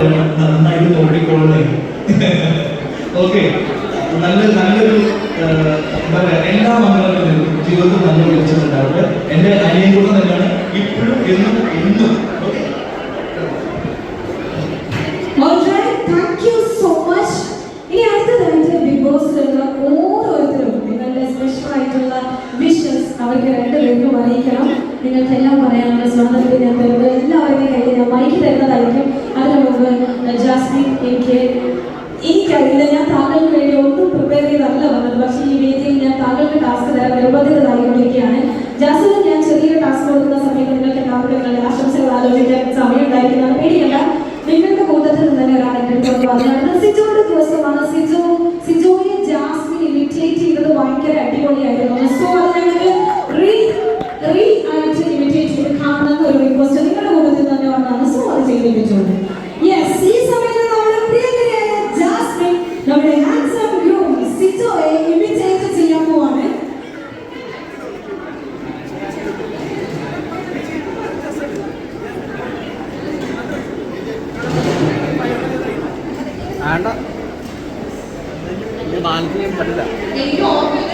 നന്നായിട്ട് തോണ്ടിക്കൊള്ളേ okay assim,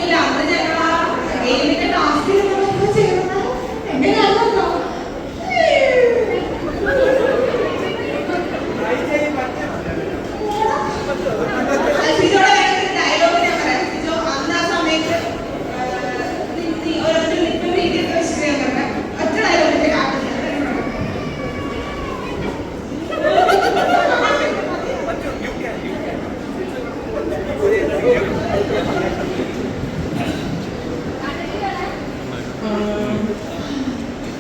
ഓർമ്മയില്ല അന്ന് ഞങ്ങൾ ആ ഗെയിമിന്റെ ടാസ്കിൽ നമ്മളൊക്കെ ചേർന്ന് എങ്ങനെയാണെന്നോ സിജോടെ ഡയലോഗ് ഞാൻ പറയാം സിജോ അന്ന് ആ സമയത്ത് ഒരു ലിപ്പ് വീഡിയോ വെച്ചിട്ട് ഞാൻ പറയാം ഒറ്റ ഡയലോഗിന്റെ കാട്ടില്ല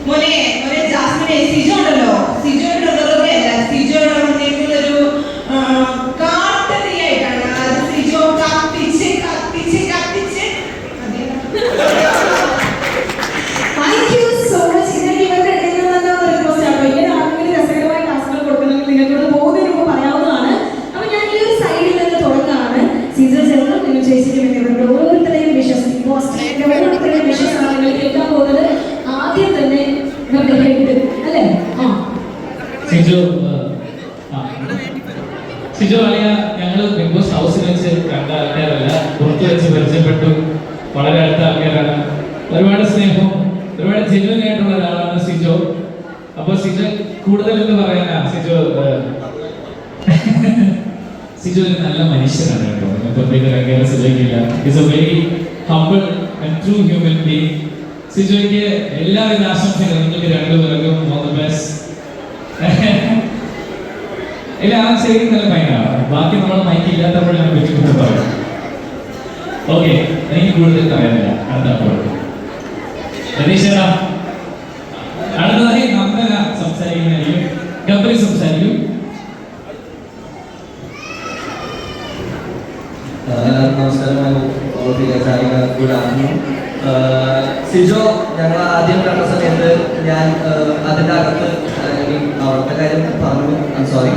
മോനെ മോനെ ജാസ്മിനെ സിജോ ഉണ്ടല്ലോ സിജോയുടെ ഉള്ളതൊക്കെയല്ല സിജോയുടെ വന്നേക്കുന്നൊരു കാട്ടുതീയായിട്ടാണ് അത് സിജോ കത്തിച്ച് കത്തിച്ച് കത്തിച്ച് Thank you so much. ഇതൊക്കെ ഇവരുടെ ഇടയിൽ നിന്ന് തന്നെ ഒരു request ആണ്. ഇങ്ങനെ ആർക്കെങ്കിലും രസകരമായ taskകൾ കൊടുക്കണമെങ്കിൽ നിങ്ങൾക്ക് ഇവിടെ പോകുന്നതിന് മുമ്പ് പറയാവുന്നതാണ്. അപ്പോൾ ഞാൻ ഈ ഒരു side ൽ നിന്ന് തുടങ്ങുകയാണ്. സീസർ ചേർന്ന് നിങ്ങൾ ചേച്ചിക്ക് വേണ്ടി ഇവരുടെ ഓരോരുത്തരെയും wishes, Big Boss ന്റെ ഓരോരുത്തരെയും wishes ആണ് നിങ്ങൾ കേൾക്കാൻ പോകുന്നത്. ആദ്യം തന്നെ ഇവരുടെ head, അല്ലേ? ആ. സിജു ആ. സിജു അറിയ ഞങ്ങൾ ബിഗ് ബോസ് ഹൗസിൽ വെച്ച് കണ്ട ആൾക്കാരല്ല പുറത്ത് വെച്ച് പരിചയപ്പെട്ടു വളരെ അടുത്ത ആൾക്കാരാണ് ഒരുപാട് സ്നേഹവും ഒരുപാട് ജെന്യൂൻ ആയിട്ടുള്ള ഒരാളാണ് സിജോ അപ്പൊ സിജു കൂടുതൽ എന്ന് പറയാനാ? സിജു സിജോ ഒരു നല്ല മനുഷ്യനാണ് കേട്ടോ. സിജോയ്ക്കില്ല is a very humble and true human being സിജോയ്ക്ക് എല്ലാവിധ ആശംസകളും നിങ്ങൾക്ക് രണ്ടുപേർക്കും ഓൾ ദ ബെസ്റ്റ് ഇല്ല ആ ശരി നല്ല ബാക്കി നമ്മൾ മൈക്ക് ഇല്ലാത്തപ്പോഴാണ് ബുദ്ധിമുട്ട് പറയും ഓക്കെ എനിക്ക് കൂടുതൽ പറയാനില്ല. അടുത്ത അപ്പോൾ നന്ദന സംസാരിക്കുന്നതായിരിക്കും. ഗബ്രി സംസാരിക്കും. നമസ്കാരം. സിജോ ഞങ്ങൾ ആദ്യം കണ്ട സമയത്ത് ഞാൻ അതിന്റെ അകത്ത് അവിടുത്തെ കാര്യം പറഞ്ഞു. സോറി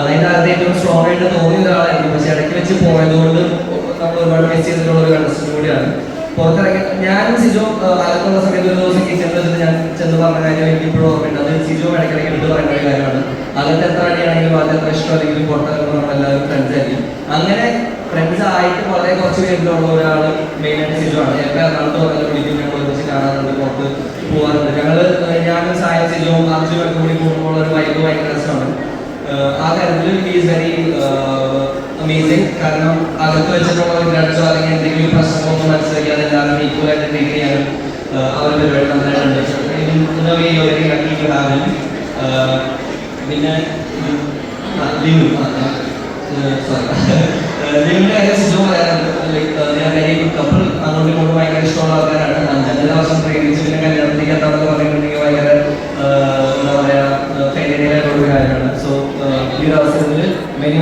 അതിന്റെ അകത്ത് ഏറ്റവും സ്ട്രോങ് ആയിട്ട് തോന്നിയ ഒരാളായിരുന്നു. പക്ഷെ ഇടയ്ക്ക് വെച്ച് പോയതുകൊണ്ട് നമ്മൾ ഒരുപാട് മിസ് ഒരു കണ്ടസ്റ്റന്റ് കൂടിയാണ്. പുറത്തിറങ്ങി ഞാനും സിജോ അകത്തുള്ള സമയത്ത് ഒരു ദിവസം കിച്ചണിൽ വെച്ചിട്ട് ഞാൻ ചെന്ന് പറഞ്ഞ കാര്യം എനിക്ക് ഇപ്പോഴും ഓർമ്മയുണ്ട്. അത് സിജോ ഇടയ്ക്കിടയ്ക്ക് എടുത്ത് പറയുന്ന ഒരു കാര്യമാണ്. അകത്ത് എത്ര അടിയാണെങ്കിലും അത് എത്ര ഇഷ്ടമല്ലെങ്കിലും പുറത്തിറങ്ങുമ്പോൾ നമ്മളെല്ലാവരും ഫ്രണ്ട്സ് ആയിരിക്കും. അങ്ങനെ ഫ്രണ്ട്സ് ആയിട്ട് വളരെ കുറച്ച് പേരിലുള്ള ഒരാൾ മെയിൻ ആയിട്ട് സിജു ആണ്. ഞങ്ങൾ എറണാകുളത്ത് പറഞ്ഞ വിളിക്കും ഞങ്ങൾ ഒരുമിച്ച് കാണാറുണ്ട് പുറത്ത് പോകാറുണ്ട് ഞങ്ങൾ ഞാനും സായ സിജോ അർജുനും പേർക്ക് കൂടി പോകുമ്പോൾ ഒരു വൈബ് ഭയങ്കര രസമാണ്. ആ കാര്യത്തിൽ ഈസ് വെരി അമേസിങ് കാരണം അകത്ത് വെച്ചിട്ടുള്ള ഗ്രഡ്സോ അല്ലെങ്കിൽ എന്തെങ്കിലും പ്രശ്നങ്ങളൊന്നും മനസ്സിലാക്കിയാൽ എല്ലാവരും ഈക്വൽ ആയിട്ട് ട്രീറ്റ് ചെയ്യാനും ഒരു പരിപാടി നന്നായിട്ടുണ്ട് പിന്നെ സോറി ലിനുവിന്റെ കാര്യം സിജോ പറയാറുണ്ട്. ഞാൻ ഗുഡ് കപ്പിൾ അങ്ങോട്ടും ഇങ്ങോട്ടും ഭയങ്കര ഇഷ്ടമുള്ള ആൾക്കാരാണ്. അഞ്ചഞ്ചര വർഷം പ്രേമിച്ച് പിന്നെ കല്യാണത്തിലേക്ക് എത്താമെന്ന് പറഞ്ഞിട്ടുണ്ടെങ്കിൽ ഭയങ്കര എന്താ പറയാ ഫെയിലിയർ ഒരു കാര്യമാണ്. സോ ഈ ഒരു അവസരത്തിൽ many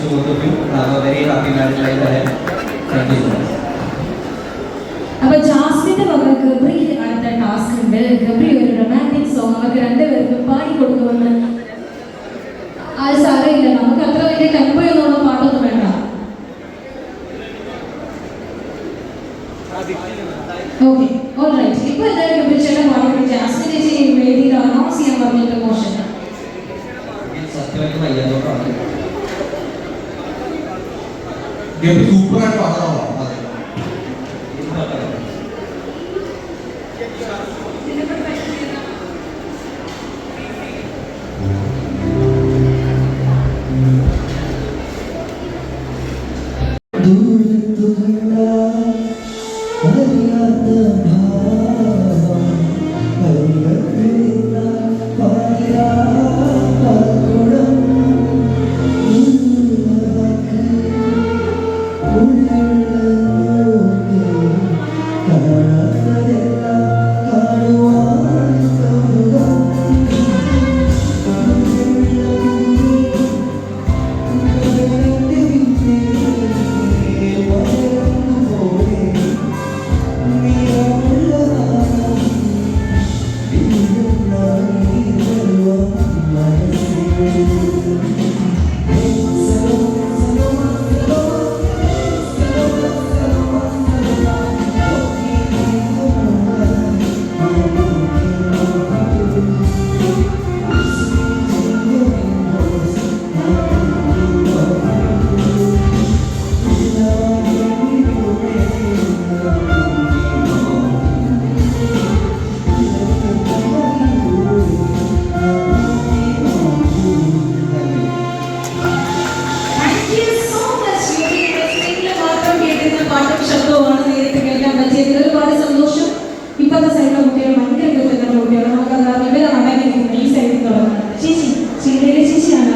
to both of you. Have a very happy marriage life ahead. Thank you so much. അപ്പൊ ജാസ്മിന്റെ മകൾ ഗബ്രി അടുത്ത ടാസ്ക് ഉണ്ട് ഗബ്രി ഒരു റൊമാന്റിക് സോങ് അവർക്ക് രണ്ടുപേർക്കും പാടി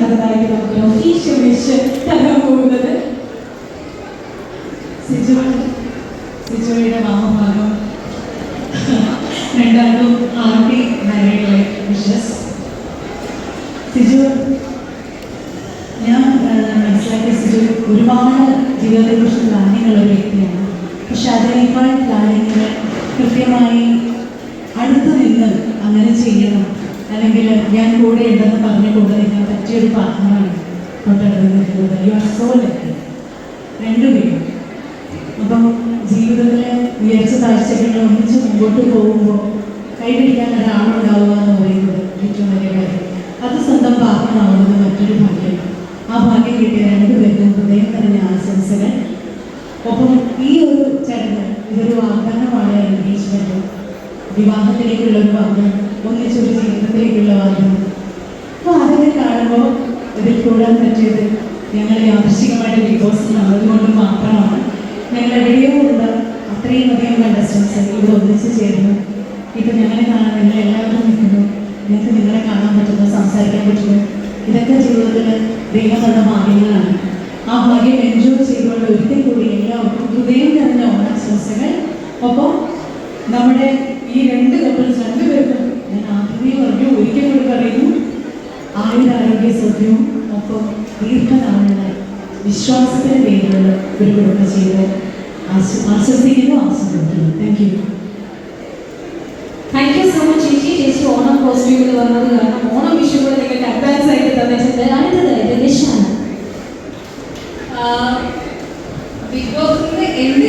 ചേച്ചിയാണ് അടുത്തതായിട്ട് നമുക്ക് ഒഫീഷ്യൽ വിഷ് തരാൻ പോകുന്നത് സിജു സിജോയുടെ മാമഭാഗം രണ്ടാമതും happy married life wishes Siju ഞാൻ ആ, മനസ്സിലാക്കിയ സിജു ഒരുപാട് ജീവിതത്തെക്കുറിച്ച് പ്ലാനിങ്ങുള്ള ഒരു വ്യക്തിയാണ് പക്ഷെ അതിനേക്കാൾ പ്ലാനിങ്ങിന് കൃത്യമായി അടുത്ത് നിന്ന് അങ്ങനെ ചെയ്യണം അല്ലെങ്കിൽ ഞാൻ കൂടെ ഉണ്ടെന്ന് പറഞ്ഞ് കൂടെ നിൽക്കാൻ പറ്റിയൊരു പാർട്ട്ണറാണ് തൊട്ടടുത്ത് നിൽക്കുന്നത് യു ആർ സോ ലക്കി രണ്ടുപേരും അപ്പം ജീവിതത്തിലെ ഉയർച്ച താഴ്ചകൾ ഒന്നിച്ച് മുമ്പോട്ട് പോകുമ്പോൾ കൈപിടിക്കാൻ ഒരാളുണ്ടാവുക എന്ന് പറയുന്നത് ഏറ്റവും വലിയ കാര്യം അത് സ്വന്തം പാർട്ട്ണറാവുന്നത് മറ്റൊരു ഭാഗ്യമാണ് ആ ഭാഗ്യം കിട്ടിയ രണ്ടുപേർക്കും ഹൃദയം നിറഞ്ഞ ആശംസകൾ ഒപ്പം ഈ ഒരു ചടങ്ങ് ഇതൊരു വാഗ്ദാനമാണ് എൻഗേജ്മെന്റ് വിവാഹത്തിലേക്കുള്ള ഒരു വാഗ്ദാനം ഒന്നിച്ചൊരു ജീവിതത്തിലേക്കുള്ള വാഗ്ദാനം അപ്പോൾ അതൊക്കെ കാണുമ്പോൾ ഇതിൽ കൂടാൻ പറ്റിയത് ഞങ്ങളെ യാദൃശികമായിട്ട് ബിഗ് ബോസ് നടന്നുകൊണ്ട് മാത്രമാണ്. ഞങ്ങൾ എവിടെയോ ഉള്ള അത്രയും അധികം കണ്ടസ്റ്റൻസ് ഇവിടെ ഒന്നിച്ച് ചേരുന്നു ഇപ്പം ഞങ്ങളെ കാണാൻ നിങ്ങൾ എല്ലാവരും നിൽക്കുന്നു. നിങ്ങൾക്ക് നിങ്ങളെ കാണാൻ പറ്റുന്നു സംസാരിക്കാൻ പറ്റുന്നു. ഇതൊക്കെ ജീവിതത്തിൽ ദൈവം തന്ന ഭാഗ്യങ്ങളാണ്. ആ ഭാഗ്യം എൻജോയ് ചെയ്തുകൊണ്ട് ഒരിക്കൽ കൂടി എല്ലാവർക്കും ഹൃദയം നിറഞ്ഞ ഓണാശംസകൾ. ഒപ്പം നമ്മുടെ ഈ രണ്ട് കപ്പിൾസ് രണ്ടുപേർക്കും ഞാൻ ആദ്യമേ പറഞ്ഞു ഒരിക്കൽ കൂടി പറയുന്നു. ആയുരാരോഗ്യ സൗഖ്യവും ഒപ്പം ദീർഘനാളുകൾ വിശ്വാസത്തിന് വേണ്ടിയുള്ള ഒരു കുടുംബ ജീവിതം ആശ- ആശ്വസിക്കുന്നു ആസ്വദിക്കുന്നു thank you thank you so much ചേച്ചി ചേച്ചി ഓണം കോസ്റ്റ്യൂമിൽ വന്നത് കാരണം ഓണം വിഷു കൂടെ നിങ്ങൾക്ക് അഡ്വാൻസ് ആയിട്ട് തന്നിട്ടുണ്ട് അടുത്തതായിട്ട് നിഷാന. ബിഗ് ബോസിന് എന്ത്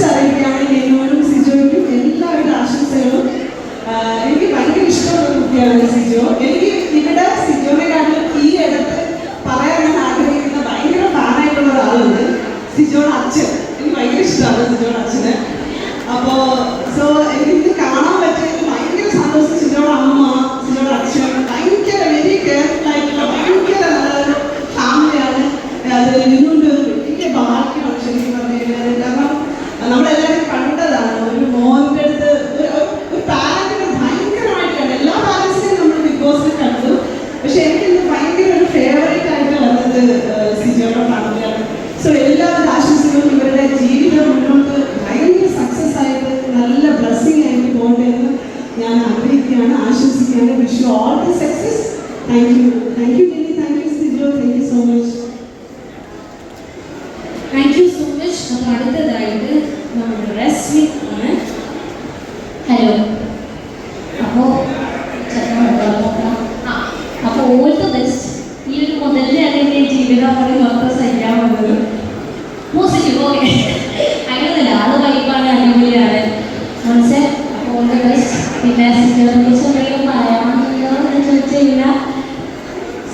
തിരിച്ചറിയുകയാണെങ്കിൽ എന്നോടും സിജോയ്ക്കും എല്ലാവരുടെ ആശംസകളും. എനിക്ക് ഭയങ്കര ഇഷ്ടമുള്ള കുട്ടിയാണ് സിജോ. എനിക്ക് ഇവിടെ സിജോ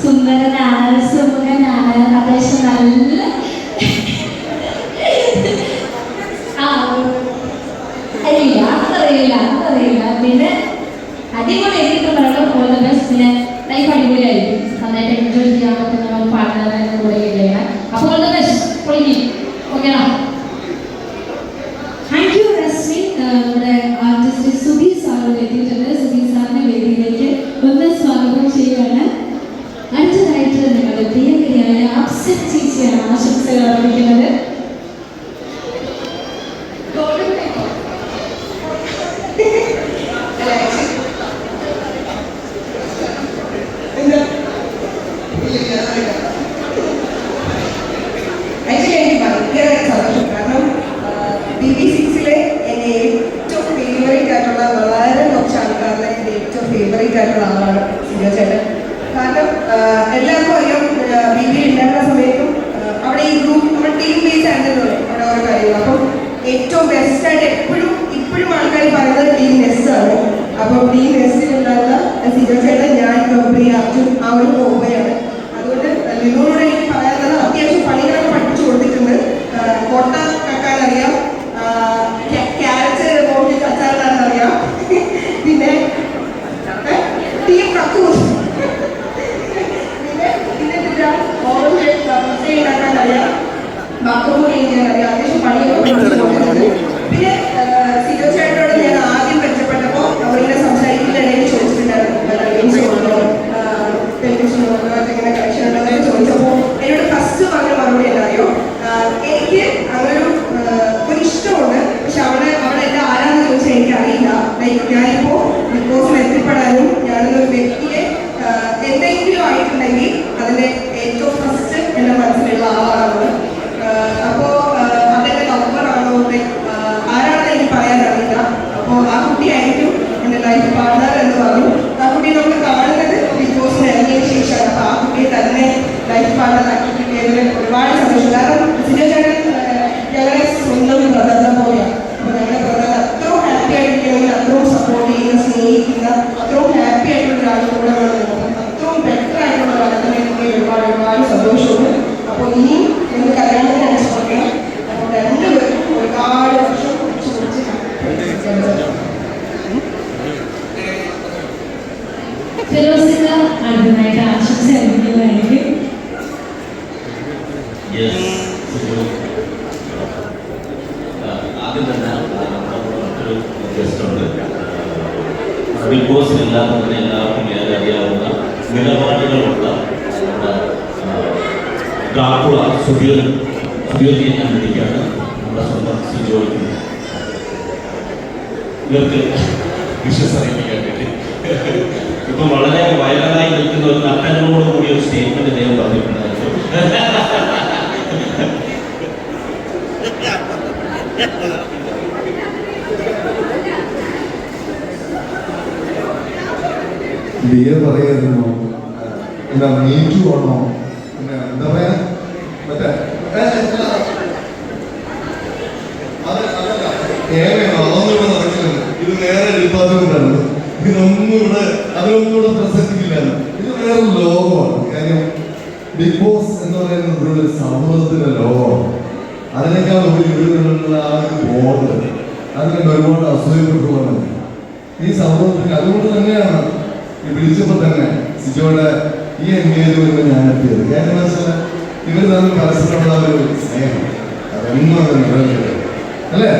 സുന്ദരനാണ് സുമുഖനാണ് അത്യാവശ്യം നല്ല ദിയ പറയുന്നു എന്താ നീറ്റു ആണോ എന്താ പറയാ? മറ്റേ അതൊന്നും നടക്കില്ല ഇത് നേരെ എഴുതാത്തതുകൊണ്ടാണ് ഇതൊന്നും ഇവിടെ അതിലൊന്നും ഇവിടെ ഇത് വേറെ ലോകമാണ്. കാര്യം ബിഗ് ബോസ് എന്ന് പറയുന്നത് ഒരു സൗഹൃദത്തിന്റെ ലോകമാണ്. അതിനേക്കാൾ ഒരു വീടുകളിലുള്ള ആ ഒരു ബോർഡ് അതിനൊക്കെ ഒരുപാട് ഈ സമൂഹത്തിന് അതുകൊണ്ട് തന്നെയാണ് ഈ വിളിച്ചപ്പോൾ തന്നെ സിജോയുടെ ഈ എൻഗേജ്മെന്റ് ഞാൻ എത്തിയത്. കാര്യം വെച്ചാൽ ഇവർ തമ്മിൽ പരസ്യമുള്ള ഒരു സ്നേഹം. അത് അല്ലേ?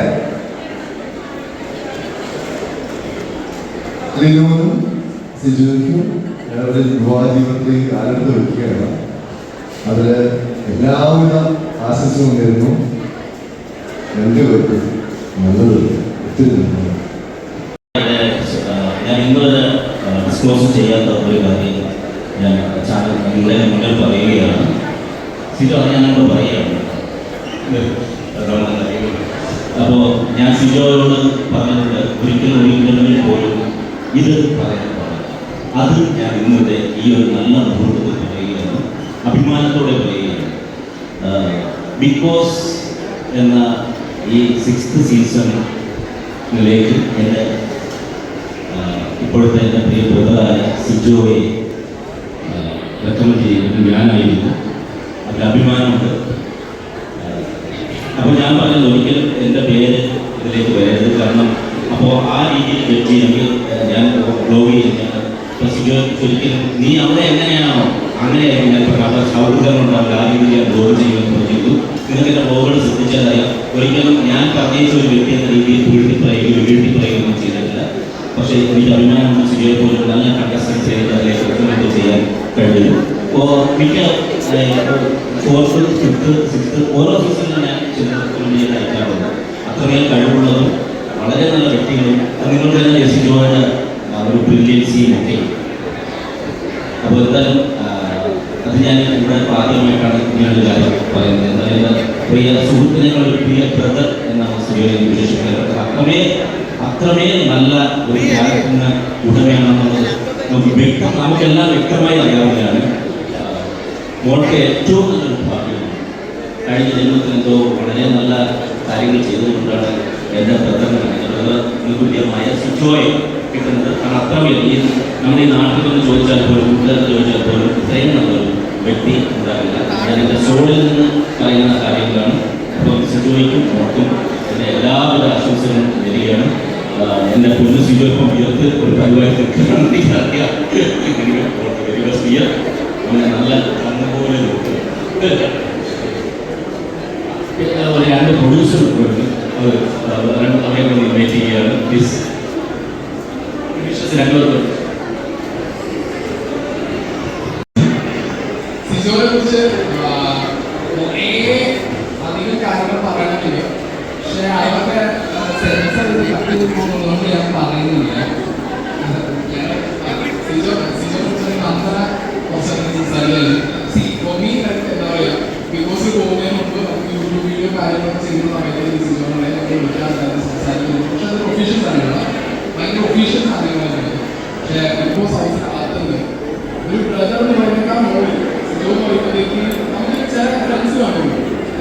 ലിനുവിനും സിജുവിനും ഞങ്ങളുടെ വിവാഹ ജീവിതത്തിലേക്ക് ആരംഭിച്ച് വയ്ക്കുകയാണ് അതിൽ എല്ലാവിധ ആശംസകളും നേരുന്നു രണ്ടുപേർക്കും നല്ലത് ഒത്തിരി ഞാൻ ഇന്നുവരെ ഡിസ്ക്ലോസ് ചെയ്യാത്ത ഒരു കാര്യം ഞാൻ ചാനൽ നിങ്ങളെ മുന്നിൽ പറയുകയാണ്. സിജോ ഞാൻ നിങ്ങളോട് പറയുകയാണ് അപ്പോൾ ഞാൻ സിജോയോട് പറഞ്ഞിട്ടുണ്ട് ഒരിക്കലും ഒരിക്കലും പോലും ഇത് പറയാൻ പാടില്ല. അത് ഞാൻ ഇന്നത്തെ ഈ ഒരു നല്ല മുഹൂർത്തത്തിൽ പറയുകയാണ് അഭിമാനത്തോടെ പറയുകയാണ് ബിഗ് ബോസ് എന്ന ഈ സിക്സ്ത് സീസണിലേക്ക് എന്റെ ഇപ്പോഴത്തെ എന്റെ പ്രിയ ബ്രദറായ സിജോയെ റെക്കമെൻഡ് ചെയ്യുന്നത് ഞാനായിരുന്നു. അതിൽ അഭിമാനമുണ്ട്. അപ്പോൾ ഞാൻ പറഞ്ഞത് ഒരിക്കലും എന്റെ പേര് ഇതിലേക്ക് വരരുത്. കാരണം അപ്പോൾ ആ രീതിയിൽ എനിക്ക് ഞാൻ ഗ്ലോവ് ചെയ്യുന്നത് അപ്പോൾ സിജോ ഒരിക്കലും നീ അവിടെ എങ്ങനെയാണോ അങ്ങനെയായിരുന്നു ഞാൻ പറഞ്ഞത്. അപ്പോൾ സൗഹൃദം ഉണ്ടാവില്ല ആ രീതിയിൽ ഗ്ലോവ് ചെയ്യുമെന്ന് എന്റെ ബ്ലോഗുകൾ ശ്രദ്ധിച്ചാലറിയാം. ഒരിക്കലും ഞാൻ പറഞ്ഞ ഒരു വ്യക്തി എന്ന രീതിയിൽ വീഴ്ത്തി പറയുകയോ വീഴ്ത്തി പറയുകയോ ചെയ്തിട്ടില്ല. പക്ഷേ എനിക്ക് അഭിമാനം ചെയ്യാൻ പോലും നല്ല കണ്ടസ്റ്റൻസ് അതിലെ റെക്കമെൻഡ് ചെയ്യാൻ കഴിഞ്ഞു. അപ്പോൾ മിക്ക ഫോർത്ത് ഫിഫ്ത്ത് സിക്സ് ഓരോ സീസണിലും ഞാൻ ചെയ്യാൻ അയക്കാറുണ്ട് അത്രമേൽ കഴിവുള്ളതും വളരെ നല്ല വ്യക്തികളും നിങ്ങളുടെ സിജോയുടെ ഒരു ബ്രില്യൻസിയും ഒക്കെ. അപ്പോൾ എന്തായാലും ഞാൻ ഇവിടെ ആദ്യമായിട്ടാണ് ഇങ്ങനൊരു കാര്യം പറയുന്നത്. എന്തായാലും പ്രിയ സുഹൃത്തിനേക്കാൾ ഒരു പ്രിയ ബ്രദർ എന്നാണ് സിജോയെ വിശേഷിക്കുന്നത് അത്രമേ അത്രമേ നല്ല ഒരു ക്യാരക്ടറിന് ഉടമയാണെന്നുള്ളത് നമുക്ക് വ്യക്തം നമുക്കെല്ലാം വ്യക്തമായി അറിയാവുന്നതാണ്. മോൾക്ക് ഏറ്റവും നല്ലൊരു ഭാഗ്യമാണ് കഴിഞ്ഞ ജന്മത്തിൽ എന്തോ വളരെ നല്ല കാര്യങ്ങൾ ചെയ്തുകൊണ്ടാണ് എന്റെ ബ്രദറിന് തുല്യമായ സിജോയെ കിട്ടുന്നത്. കാരണം അത്രമേൽ ഈ നമ്മുടെ ഈ നാട്ടിൽ നിന്ന് ചോദിച്ചാൽ പോലും കൂട്ടുകാർ ചോദിച്ചാൽ പോലും നല്ലൊരു വ്യക്തി ഉണ്ടാവില്ല ഞാൻ എന്റെ സോളിൽ നിന്ന് പറയുന്ന കാര്യങ്ങളാണ്. അപ്പോൾ സിജോയ്ക്കും മോൾക്കും എന്റെ എല്ലാവിധ ആശംസകളും വരികയാണ് എന്റെ പൊന്നു സിജോ ഇപ്പം ഉയർത്ത് ഒരു പരിപാടി നിൽക്കുകയാണെന്ന് എനിക്കറിയാം വെരി മച്ച് ഡിയർ അവനെ നല്ല പിന്നെ അതുപോലെ രണ്ട് പ്രൊഡ്യൂസർ അവരെ ഇൻവൈറ്റ് ചെയ്യുകയാണ്. രണ്ടുപേർക്കും നമുക്ക് യൂട്യൂബ് വീഡിയോ കാര്യങ്ങളൊക്കെ ചെയ്യുന്ന സമയത്ത് സിജോനെ നമ്മൾ വിളിക്കാറുണ്ടായിരുന്നു സംസാരിക്കുന്നത് പക്ഷെ അത് ഒഫീഷ്യൽ സാധനങ്ങളാണ് പക്ഷേ ഹൗസിന് അകത്തുണ്ട് ഒരു ബ്രദർ എന്ന് പറയുന്നേക്കാൾ മുകളിൽ സിജോ എന്ന് പറയുമ്പോഴത്തേക്ക് നമുക്ക് ചില ഫ്രണ്ട്സ് കാണുമല്ലോ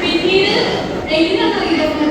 പിന്നീട് എങ്ങനെയാണ് അറിയാം